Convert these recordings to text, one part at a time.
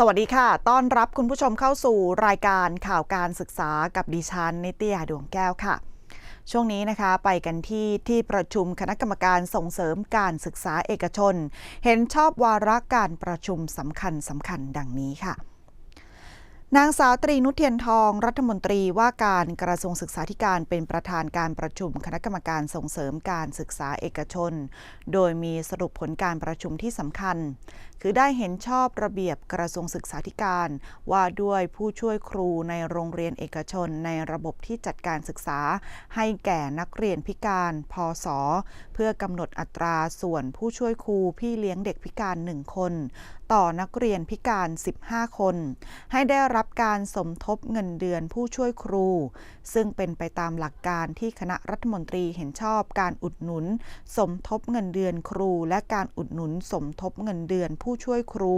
สวัสดีค่ะ ต้อนรับคุณผู้ชมเข้าสู่รายการข่าวการศึกษากับดิฉันนิตยาดวงแก้วค่ะ ช่วงนี้นะคะไปกันที่ที่ประชุมคณะกรรมการส่งเสริมการศึกษาเอกชน เห็นชอบวาระการประชุมสำคัญสำคัญดังนี้ค่ะ นางสาวตรีนุเทียนทองรัฐมนตรีว่าการกระทรวงศึกษาธิการเป็นประธานการประชุมคณะกรรมการส่งเสริมการศึกษาเอกชน โดยมีสรุปผลการประชุมที่สำคัญ คือได้เห็นชอบระเบียบกระทรวงศึกษาธิการ ว่าด้วยผู้ช่วยครูในโรงเรียนเอกชนในระบบที่จัดการศึกษา ให้แก่นักเรียนพิการพศเพื่อกำหนดอัตราส่วนผู้ช่วยครูพี่เลี้ยงเด็กพิการหนึ่งคน ต่อนักเรียนพิการ 15 คน ให้ได้รับการสมทบเงินเดือนผู้ช่วยครู ซึ่งเป็นไปตามหลักการที่คณะรัฐมนตรีเห็นชอบการอุดหนุน สมทบเงินเดือนครู และการอุดหนุนสมทบเงินเดือนผู้ช่วยครู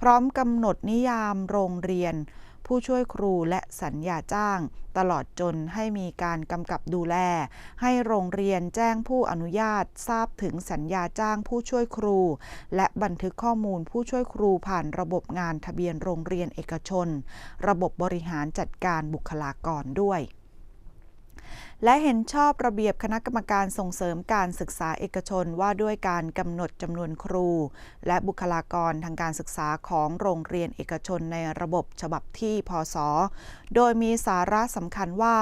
พร้อมกำหนดนิยามโรงเรียน ผู้ช่วยครูและสัญญาจ้าง ตลอดจนให้มีการกำกับดูแล ให้โรงเรียนแจ้งผู้อนุญาตทราบถึงสัญญาจ้างผู้ช่วยครู และบันทึกข้อมูลผู้ช่วยครูผ่านระบบงานทะเบียนโรงเรียนเอกชน ระบบบริหารจัดการบุคลากรด้วย และเห็นชอบระเบียบคณะกรรมการส่งเสริมการศึกษาเอกชนว่าด้วยการกำหนดจำนวนครู และบุคลากรทางการศึกษาของโรงเรียนเอกชนในระบบฉบับที่พศ โดยมีสาระสำคัญว่า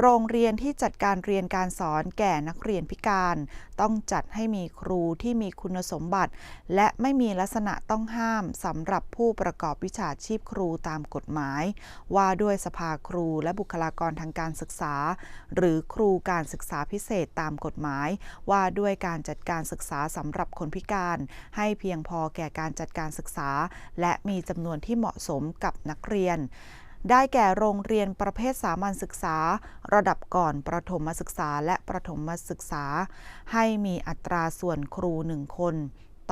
โรงเรียนที่จัดการเรียนการสอนแก่นักเรียนพิการ ต้องจัดให้มีครูที่มีคุณสมบัติ และไม่มีลักษณะต้องห้ามสำหรับผู้ประกอบวิชาชีพครูตามกฎหมาย ว่าด้วยสภาครูและบุคลากรทางการศึกษา หรืรือครูการศึกษาพิเศษตามกฎหมาย ว่าด้วยการจัดการศึกษาสำหรับคนพิการ ให้เพียงพอแก่การจัดการศึกษา และมีจำนวนที่เหมาะสมกับนักเรียนได้แก่โรงเรียนประเภทสามัญศึกษา ระดับก่อนประถมศึกษาและประถมศึกษา ให้มีอัตราส่วนครู 1 คน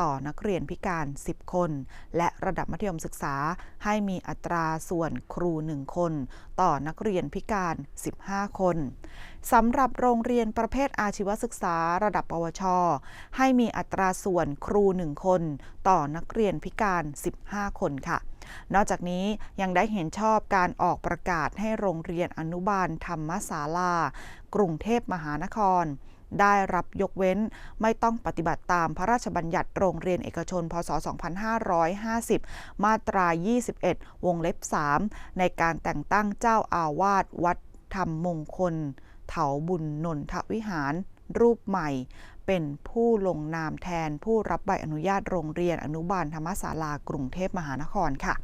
ต่อนักเรียนพิการ 10 คน และระดับมัธยมศึกษาให้มีอัตราส่วนครู 1 คน ต่อนักเรียนพิการ 15 คนสำหรับโรงเรียนประเภทอาชีวศึกษาระดับปวช ให้มีอัตราส่วนครู 1 คน ต่อนักเรียนพิการ 15 คนค่ะนอกจากนี้ยังได้เห็นชอบการออกประกาศให้โรงเรียนอนุบาลธรรมศาลา กรุงเทพมหานคร ได้รับยกเว้น ไม่ต้องปฏิบัติตามพระราชบัญญัติโรงเรียนเอกชน พศ 2550 มาตรา 21 วงเล็บ 3 ในการแต่งตั้งเจ้าอาวาสวัดธรรมมงคล เถาบุญนนทวิหาร รูปใหม่ เป็นผู้ลงนามแทนผู้รับใบอนุญาตโรงเรียนอนุบาลธรรมศาลากรุงเทพมหานครค่ะ